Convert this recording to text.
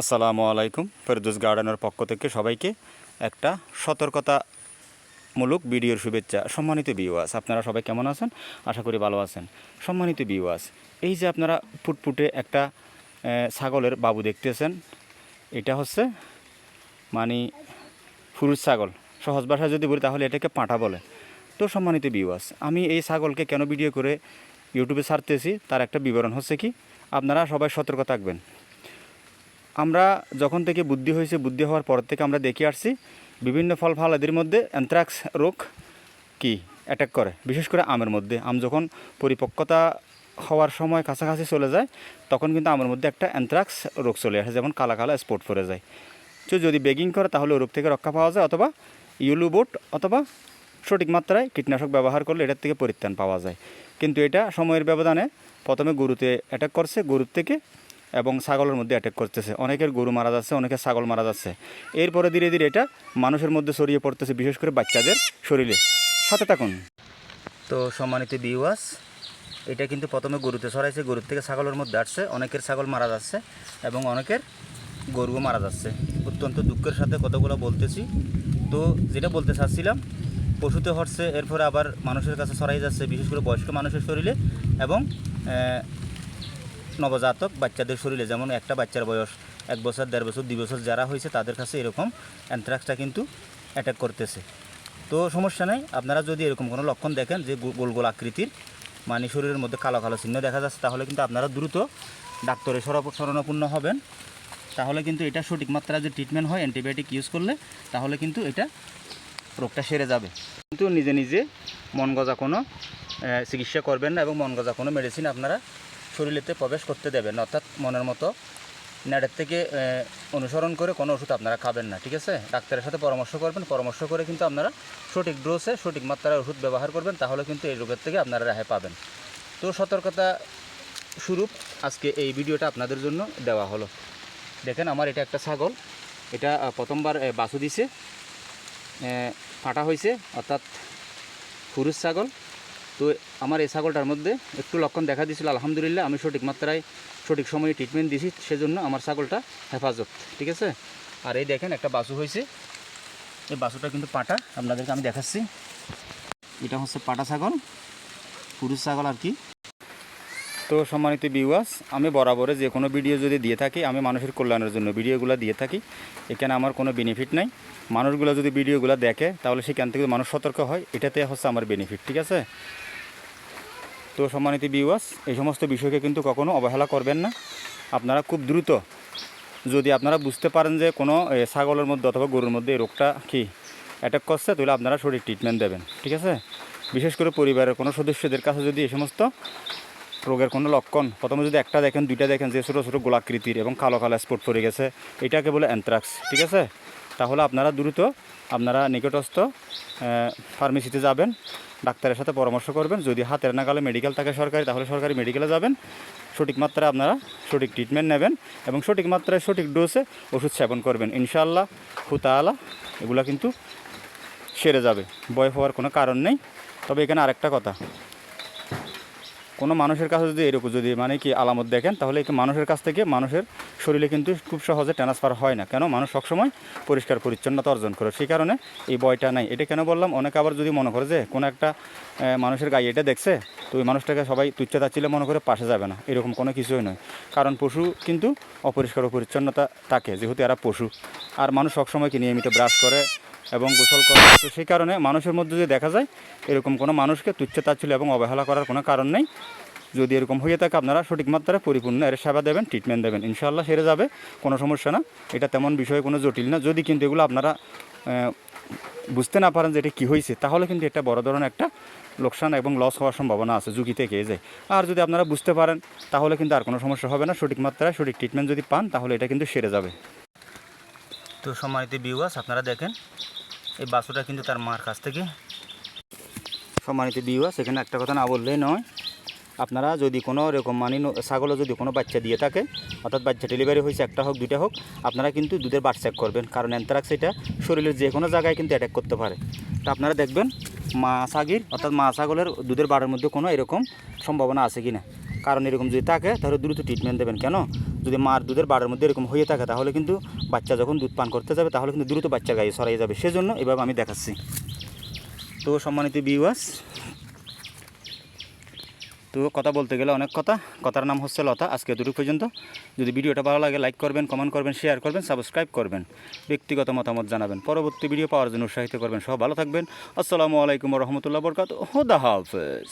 আসসালামু আলাইকুম ফেরদুস গার্ডেনের পক্ষ থেকে সবাইকে একটা সতর্কতামূলক ভিডিওর শুভেচ্ছা। সম্মানিত বিওয়াস আপনারা সবাই কেমন আছেন? আশা করি ভালো আছেন। সম্মানিত বিওয়াস এই যে আপনারা ফুটফুটে একটা ছাগলের বাবু দেখতেছেন, এটা হচ্ছে মানে পুরুষ ছাগল। সহজ ভাষায় যদি বলি তাহলে এটাকে পাঁটা বলে। তো সম্মানিত বিওয়াস আমি এই ছাগলকে কেন ভিডিও করে ইউটিউবে ছাড়তেছি, তার একটা বিবরণ হচ্ছে কি, আপনারা সবাই সতর্ক থাকবেন। আমরা যখন থেকে বুদ্ধি হয়েছে, বুদ্ধি হওয়ার পর থেকে আমরা দেখে আসছি, বিভিন্ন ফল ফলাদির মধ্যে অ্যানথ্রাক্স রোগ কি? অ্যাটাক করে। বিশেষ করে আমের মধ্যে। আম যখন পরিপক্কতা হওয়ার সময় কাছাকাছি চলে যায়, তখন কিন্তু আমের মধ্যে একটা অ্যান্থ্রাক্স রোগ চলে আসে, যেমন কালা কালা স্পট পড়ে যায়। তো যদি বেগিং করে, তাহলে রোগ থেকে রক্ষা পাওয়া যায়, অথবা ইউলুবোট অথবা সঠিক মাত্রায় কীটনাশক ব্যবহার করলে এটার থেকে পরিত্রাণ পাওয়া যায়। কিন্তু এটা সময়ের ব্যবধানে প্রথমে গরুতে অ্যাটাক করছে গরুর থেকে এবং ছাগলের মধ্যে অ্যাটাক করতেছে। অনেকের গরু মারা যাচ্ছে, অনেকের ছাগল মারা যাচ্ছে। এরপরে ধীরে ধীরে এটা মানুষের মধ্যে ছড়িয়ে পড়তেছে, বিশেষ করে বাচ্চাদের শরীরে। সাথে থাকুন। তো সম্মানিত বিওয়াস এটা কিন্তু প্রথমে গরুতে ছড়াইছে। গরুর থেকে ছাগলের মধ্যে আসছে। অনেকের ছাগল মারা যাচ্ছে এবং অনেকের গরুও মারা যাচ্ছে। অত্যন্ত দুঃখের সাথে কতগুলো বলতেছি। তো যেটা বলতে চাচ্ছিলাম, পশুতে হচ্ছে, এরপরে আবার মানুষের কাছে ছড়াই যাচ্ছে, বিশেষ করে বয়স্ক মানুষের শরীরে এবং নবজাতক বাচ্চাদের শরীরে যেমন একটা বাচ্চার বয়স এক বছর, দেড় বছর, দুই বছর যারা হয়েছে তাদের কাছে এরকম অ্যানথ্রাক্সটা কিন্তু অ্যাটাক করতেছে। তো সমস্যা নেই, আপনারা যদি এরকম কোনো লক্ষণ দেখেন যে গোল গোল আকৃতির মানে শরীরের মধ্যে কালো কালো চিহ্ন দেখা যাচ্ছে, তাহলে কিন্তু আপনারা দ্রুত ডাক্তারের শরণাপন্ন হবেন। তাহলে কিন্তু এটা সঠিক মাত্রায় যে ট্রিটমেন্ট হয় অ্যান্টিবায়োটিক ইউজ করলে, তাহলে কিন্তু এটা রোগটা সেরে যাবে। কিন্তু নিজে নিজে মন গজা কোনো চিকিৎসা করবেন না এবং মন গজা কোনো মেডিসিন আপনারা শরীরেতে প্রবেশ করতে দেবেন, অর্থাৎ মনের মতো নেটের থেকে অনুসরণ করে কোনো ওষুধ আপনারা খাবেন না, ঠিক আছে? ডাক্তারের সাথে পরামর্শ করবেন, পরামর্শ করে কিন্তু আপনারা সঠিক ডোজে সঠিক মাত্রায় ওষুধ ব্যবহার করবেন, তাহলে কিন্তু এই রোগের থেকে আপনারা রেহাই পাবেন। তো সতর্কতা স্বরূপ আজকে এই ভিডিওটা আপনাদের জন্য দেওয়া হলো। দেখেন আমার এটা একটা ছাগল, এটা প্রথমবার বাছু দিছে ফাটা হয়েছে অর্থাৎ পুরুষ ছাগল। তো আমার এই ছাগলটার মধ্যে একটু লক্ষণ দেখা দিয়েছিল, আলহামদুলিল্লাহ। আমি সঠিক মাত্রায় সঠিক সময়ে ট্রিটমেন্ট দিছি সেজন্য আমার ছাগলটা হেফাজত, ঠিক আছে? আর এই দেখেন, একটা বাসু হয়েছে। এই বাসুটা কিন্তু পাটা, আপনাদেরকে আমি দেখাচ্ছি। এটা হচ্ছে পাটা ছাগল, পুরুষ ছাগল আর কি। তো সম্মানিত বিওয়াস আমি বরাবরে যে কোনো ভিডিও যদি দিয়ে থাকি, আমি মানুষের কল্যাণের জন্য ভিডিওগুলো দিয়ে থাকি। এখানে আমার কোনো বেনিফিট নাই। মানুষগুলো যদি ভিডিওগুলো দেখে, তাহলে সেখান থেকে মানুষ সতর্ক হয়, এটাতে হচ্ছে আমার বেনিফিট ঠিক আছে? তো সম্মানিত বিওয়াস এই সমস্ত বিষয়কে কিন্তু কখনো অবহেলা করবেন না। আপনারা খুব দ্রুত যদি আপনারা বুঝতে পারেন যে কোনো ছাগলের মধ্যে অথবা গরুর মধ্যে এই রোগটা কি অ্যাটাক করছে, তাহলে আপনারা সঠিক ট্রিটমেন্ট দেবেন, ঠিক আছে? বিশেষ করে পরিবারের কোনো সদস্যদের কাছে যদি এই সমস্ত রোগের কোনো লক্ষণ, প্রথমে যদি একটা দেখেন, দুইটা দেখেন যে ছোটো ছোটো গোলাকৃতির এবং কালো কালো স্পট পড়ে গেছে, এটাকে বলে অ্যানথ্রাক্স ঠিক আছে? তাহলে আপনারা দ্রুত আপনারা নিকটস্থ ফার্মেসিতে যাবেন। ডাক্তারের সাথে পরামর্শ করবেন। যদি হাতের নাগালে মেডিকেল থাকে সরকারি, তাহলে সরকারি মেডিকেলে যাবেন। সঠিক মাত্রায় আপনারা সঠিক ট্রিটমেন্ট নেবেন এবং সঠিক মাত্রায় সঠিক ডোজে ওষুধ সেবন করবেন। ইনশাল্লাহ হুতালা এগুলো কিন্তু সেরে যাবে। ভয় হওয়ার কোনো কারণ নেই। তবে এখানে আরেকটা কথা কোনো মানুষের কাছে যদি এরকম যদি মানে কি আলামত দেখেন, তাহলে মানুষের কাছ থেকে মানুষের শরীরে কিন্তু খুব সহজে ট্রান্সফার হয় না। কেন? মানুষ সবসময় পরিষ্কার পরিচ্ছন্নতা অর্জন করে। সেই কারণে এই বয়টা নাই। এটা কেন বললাম? অনেকে আবার যদি মনে করে যে কোনো একটা মানুষের গায়ে এটা দেখছে, তো ওই মানুষটাকে সবাই তুচ্ছ তাচ্ছিলে মনে করে পাশে যাবে না। এরকম কোনো কিছুই নয়। কারণ পশু কিন্তু অপরিষ্কার পরিচ্ছন্নতা থাকে, যেহেতু এরা পশু। আর মানুষ সবসময় কি নিয়মিত ব্রাশ করে এবং গোসল করে। তো সেই কারণে মানুষের মধ্যে যদি দেখা যায় এরকম কোনো মানুষকে তুচ্ছ তাচ্ছিল এবং অবহেলা করার কোনো কারণ নেই, যদি এরকম হয়ে থাকে আপনারা সঠিক মাত্রায় পরিপূর্ণ এর সেবা দেবেন ট্রিটমেন্ট দেবেন ইনশাল্লাহ সেরে যাবে, কোনো সমস্যা না। এটা তেমন বিষয়ে, কোনো জটিল না। যদি কিন্তু এগুলো আপনারা বুঝতে না পারেন যে এটা কী হয়েছে, তাহলে কিন্তু এটা বড় ধরনের একটা লোকসান এবং লস হওয়ার সম্ভাবনা আছে ঝুঁকি থেকে যায়। আর যদি আপনারা বুঝতে পারেন, তাহলে কিন্তু আর কোনো সমস্যা হবে না। সঠিক মাত্রায় সঠিক ট্রিটমেন্ট যদি পান, তাহলে এটা কিন্তু সেরে যাবে। তো সম্মানিত বিওয়াস আপনারা দেখেন এই বাসুটা কিন্তু তার মার কাছ থেকে। সম্মানিত বিওয়াস সেখানে একটা কথা না বললেই নয়। আপনারা যদি কোনো এরকম মানে ছাগলও যদি কোনো বাচ্চা দিয়ে থাকে, অর্থাৎ বাচ্চা ডেলিভারি হয়েছে, একটা হোক, দুইটা হোক, আপনারা কিন্তু দুধের বাট চেক করবেন। কারণ অ্যান্থ্রাক্স এটা শরীরের যে কোনো জায়গায় কিন্তু অ্যাটাক করতে পারে। তা আপনারা দেখবেন মা ছাগির, অর্থাৎ মা ছাগলের দুধের বাড়ের মধ্যে কোনো এরকম সম্ভাবনা আছে কি না কারণ এরকম যদি থাকে, তাহলে দ্রুত ট্রিটমেন্ট দেবেন। কেন? যদি মার দুধের বাড়ের মধ্যে এরকম হয়ে থাকে, তাহলে কিন্তু বাচ্চা যখন দুধ পান করতে যাবে, তাহলে কিন্তু দ্রুত বাচ্চা গায়ে সরাই যাবে। সেজন্য এভাবে আমি দেখাচ্ছি। তো সম্মানিত বিওয়াস তো কথা বলতে গেলে অনেক কথা। কথার নাম হচ্ছে লতা। আজকে দুটো পর্যন্ত। যদি ভিডিওটা ভালো লাগে লাইক করবেন কমেন্ট করবেন শেয়ার করবেন সাবস্ক্রাইব করবেন। ব্যক্তিগত মতামত জানাবেন। পরবর্তী ভিডিও পাওয়ার জন্য উৎসাহিত করবেন। সব ভালো থাকবেন। আসসালামু আলাইকুম রহমতুল্লাহ বরকাত হুদা হাফেজ।